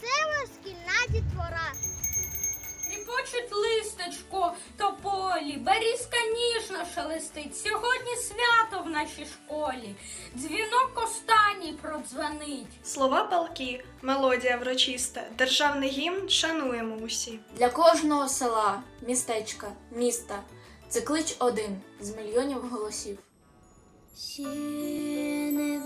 дзвоник останній, вся весела шкільна дітвора. Ріпочуть листочко тополі, берізка ніжно шелестить. Сьогодні свято в нашій школі. Дзвінок останній продзвонить. Слова палки, мелодія врочиста, державний гімн шануємо усі. Для кожного села, містечка, міста це клич один з мільйонів голосів. Ще не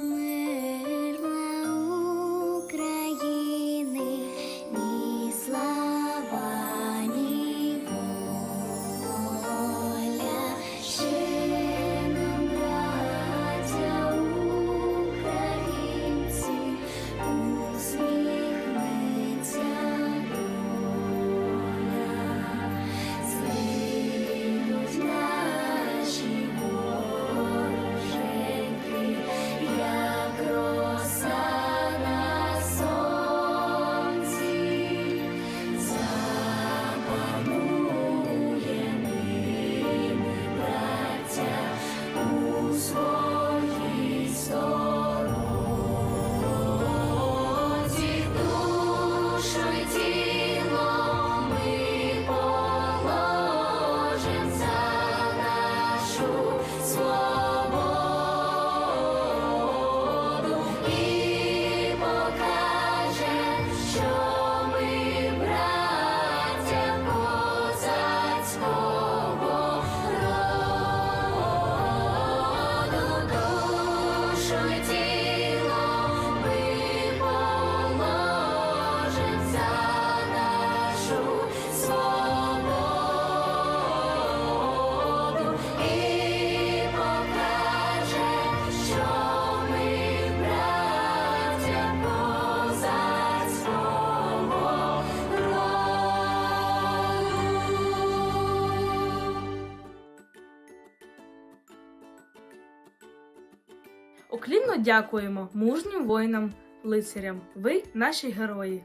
Уклінно дякуємо мужнім воїнам, лицарям. Ви наші герої.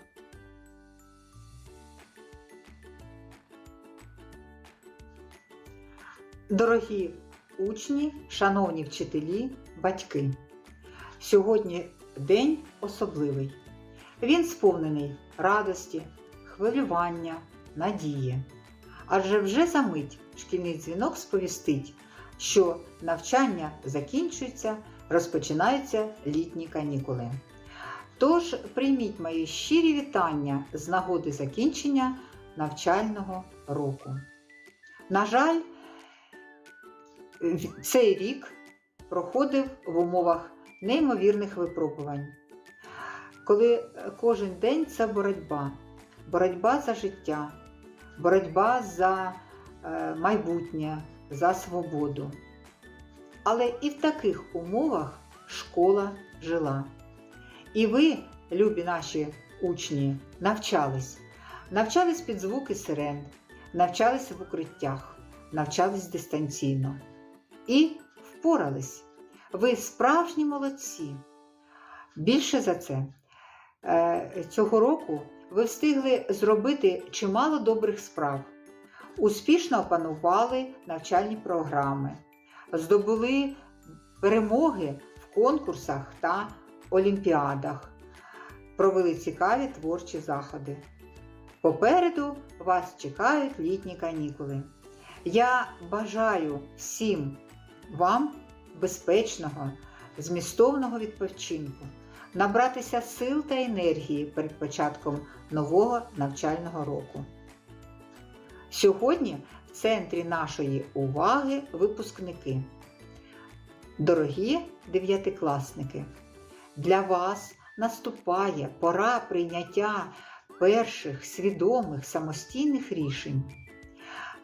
Дорогі учні, шановні вчителі, батьки, сьогодні день особливий. Він сповнений радості, хвилювання, надії. Адже вже за мить шкільний дзвінок сповістить, що навчання закінчується, розпочинаються літні канікули. Тож прийміть мої щирі вітання з нагоди закінчення навчального року. На жаль, цей рік проходив в умовах неймовірних випробувань, коли кожен день це боротьба, боротьба за життя, боротьба за е, майбутнє, за свободу. Але і в таких умовах школа жила. І ви, любі наші учні, навчались. Навчались під звуки сирен, навчались в укриттях, навчались дистанційно. І впорались. Ви справжні молодці. Більше за це, е, цього року ви встигли зробити чимало добрих справ, успішно опанували навчальні програми, здобули перемоги в конкурсах та олімпіадах, провели цікаві творчі заходи. Попереду вас чекають літні канікули. Я бажаю всім вам безпечного, змістовного відпочинку, набратися сил та енергії перед початком нового навчального року. Сьогодні в центрі нашої уваги випускники. Дорогі дев'ятикласники, для вас наступає пора прийняття перших свідомих самостійних рішень.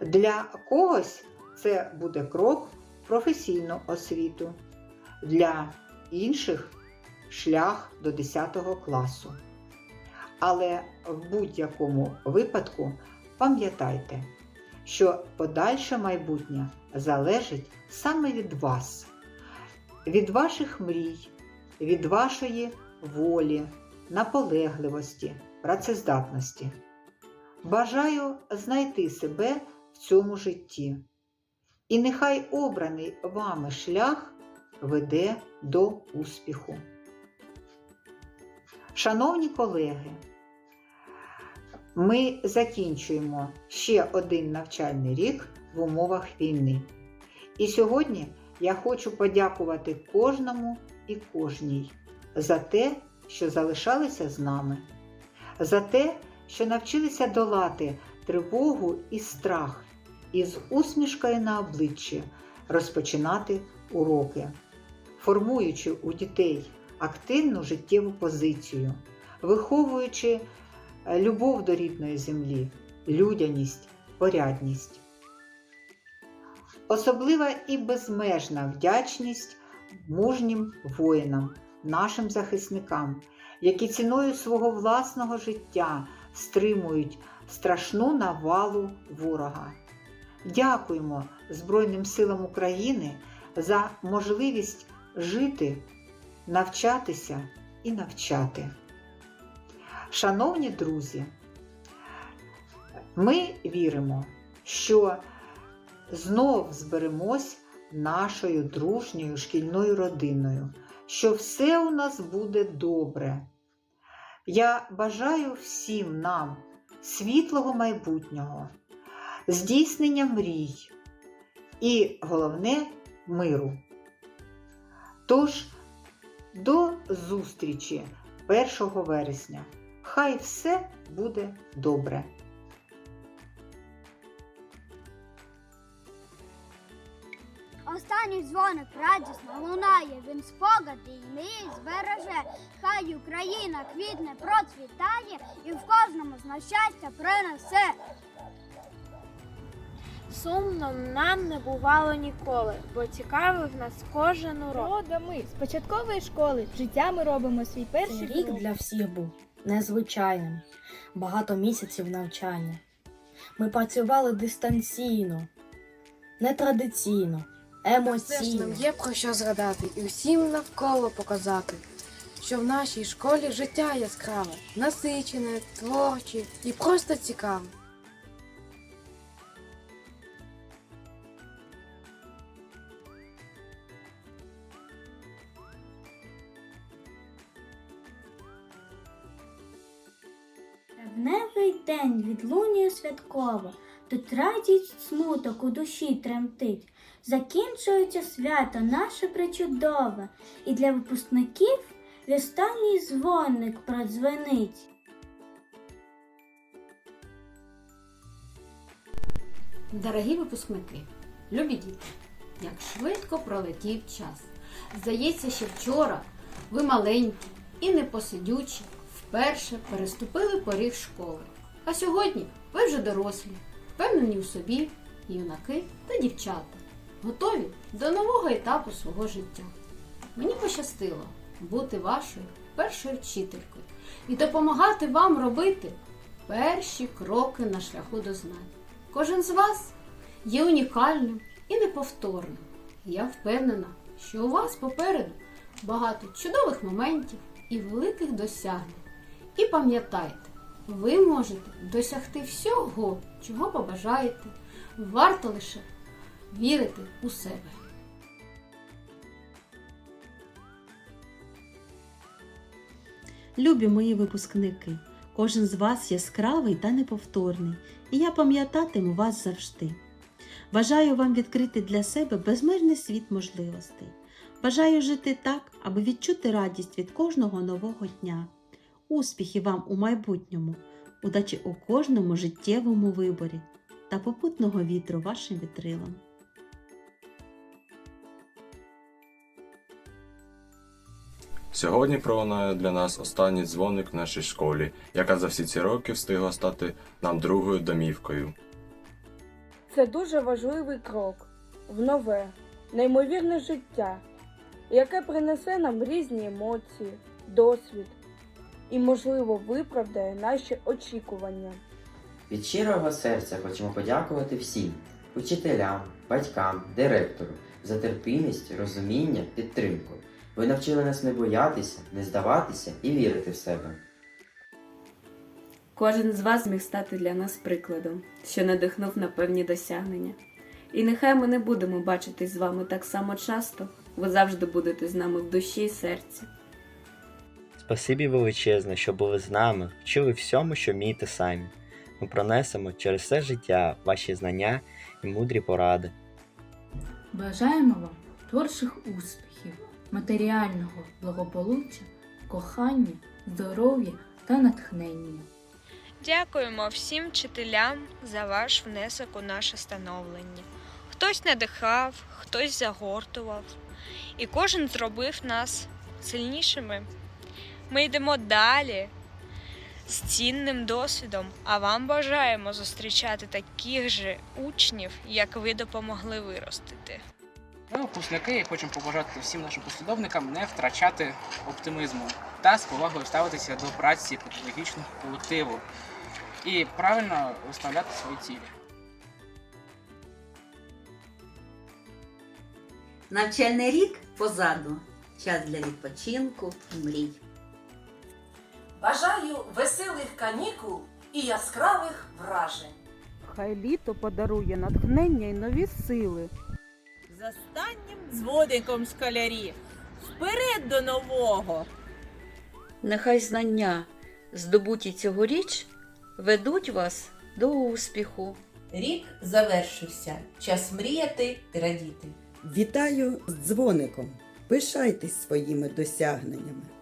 Для когось це буде крок в професійну освіту, для інших шлях до 10 класу. Але в будь-якому випадку пам'ятайте, що подальше майбутнє залежить саме від вас, від ваших мрій, від вашої волі, наполегливості, працездатності. Бажаю знайти себе в цьому житті. І нехай обраний вами шлях веде до успіху. Шановні колеги, ми закінчуємо ще один навчальний рік в умовах війни. І сьогодні я хочу подякувати кожному і кожній за те, що залишалися з нами, за те, що навчилися долати тривогу і страх і з усмішкою на обличчі розпочинати уроки, формуючи у дітей активну життєву позицію, виховуючи любов до рідної землі, людяність, порядність. Особлива і безмежна вдячність мужнім воїнам, нашим захисникам, які ціною свого власного життя стримують страшну навалу ворога. Дякуємо Збройним силам України за можливість жити, навчатися і навчати. Шановні друзі, ми віримо, що знов зберемось нашою дружньою шкільною родиною, що все у нас буде добре. Я бажаю всім нам світлого майбутнього, здійснення мрій і головне миру. Тож, до зустрічі 1 вересня. Хай все буде добре. Останній дзвоник радісно лунає, він спогади й мрії збереже. Хай Україна квітне, процвітає і в кожному з нас щастя принесе. Сумно нам не бувало ніколи, бо цікавив нас кожен урок. Рода ми з початкової школи життя ми робимо свій перший рік для всіх був незвичайним, багато місяців навчання. Ми працювали дистанційно, нетрадиційно, емоційно. нам є про що згадати і всім навколо показати, що в нашій школі життя яскраве, насичене, творче і просто цікаве. День відлунює святково, тут радість смуток у душі тремтить. Закінчується свято наше причудове, і для випускників останній дзвоник продзвенить. Дорогі випускники, любі діти, як швидко пролетів час. Здається, що вчора ви маленькі і непосидючі вперше переступили поріг школи. А сьогодні ви вже дорослі, впевнені у собі, юнаки та дівчата, готові до нового етапу свого життя. Мені пощастило бути вашою першою вчителькою і допомагати вам робити перші кроки на шляху до знань. Кожен з вас є унікальним і неповторним. Я впевнена, що у вас попереду багато чудових моментів і великих досягнень. І пам'ятайте, ви можете досягти всього, чого побажаєте. Варто лише вірити у себе. Любі мої випускники, кожен з вас яскравий та неповторний, і я пам'ятатиму вас завжди. Бажаю вам відкрити для себе безмежний світ можливостей. Бажаю жити так, аби відчути радість від кожного нового дня. Успіхів вам у майбутньому, удачі у кожному життєвому виборі та попутного вітру вашим вітрилам. Сьогодні пролунає для нас останній дзвоник в нашій школі, яка за всі ці роки встигла стати нам другою домівкою. Це дуже важливий крок в нове, неймовірне життя, яке принесе нам різні емоції, досвід і, можливо, виправдає наші очікування. Від щирого серця хочемо подякувати всім учителям, батькам, директору за терпимість, розуміння, підтримку. Ви навчили нас не боятися, не здаватися і вірити в себе. Кожен з вас зміг стати для нас прикладом, що надихнув на певні досягнення. І нехай ми не будемо бачитись з вами так само часто, ви завжди будете з нами в душі і серці. Спасибі величезне, що були з нами, вчили всьому, що вмієте самі. Ми пронесемо через все життя ваші знання і мудрі поради. Бажаємо вам творчих успіхів, матеріального благополуччя, кохання, здоров'я та натхнення. Дякуємо всім вчителям за ваш внесок у наше становлення. Хтось надихав, хтось загортував, і кожен зробив нас сильнішими. Ми йдемо далі з цінним досвідом, а вам бажаємо зустрічати таких же учнів, як ви допомогли виростити. Ми, випускники, хочемо побажати всім нашим послідовникам не втрачати оптимізму та з повагою ставитися до праці педагогічного колективу і правильно виставляти свої цілі. Навчальний рік позаду. Час для відпочинку і мрій. Бажаю веселих канікул і яскравих вражень. Хай літо подарує натхнення й нові сили. З останнім дзвоником школярі. Вперед до нового! Нехай знання, здобуті цьогоріч, ведуть вас до успіху. Рік завершився. Час мріяти і радіти. Вітаю з дзвоником. Пишайтесь своїми досягненнями.